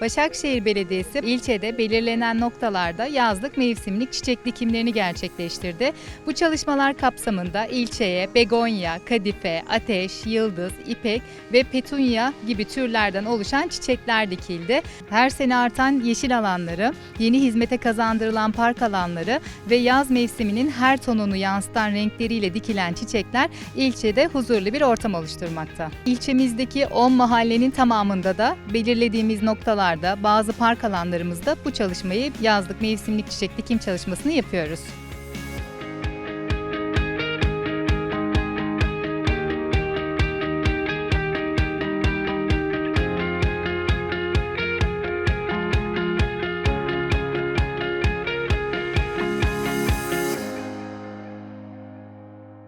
Başakşehir Belediyesi ilçede belirlenen noktalarda yazlık mevsimlik çiçek dikimlerini gerçekleştirdi. Bu çalışmalar kapsamında ilçeye begonya, kadife, ateş, yıldız, ipek ve petunya gibi türlerden oluşan çiçekler dikildi. Her sene artan yeşil alanları, yeni hizmete kazandırılan park alanları ve yaz mevsiminin her tonunu yansıtan renkleriyle dikilen çiçekler ilçede huzurlu bir ortam oluşturmakta. İlçemizdeki 10 mahallenin tamamında da belirlediğimiz noktalarda bazı park alanlarımızda bu çalışmayı yazlık mevsimlik çiçek dikim çalışmasını yapıyoruz.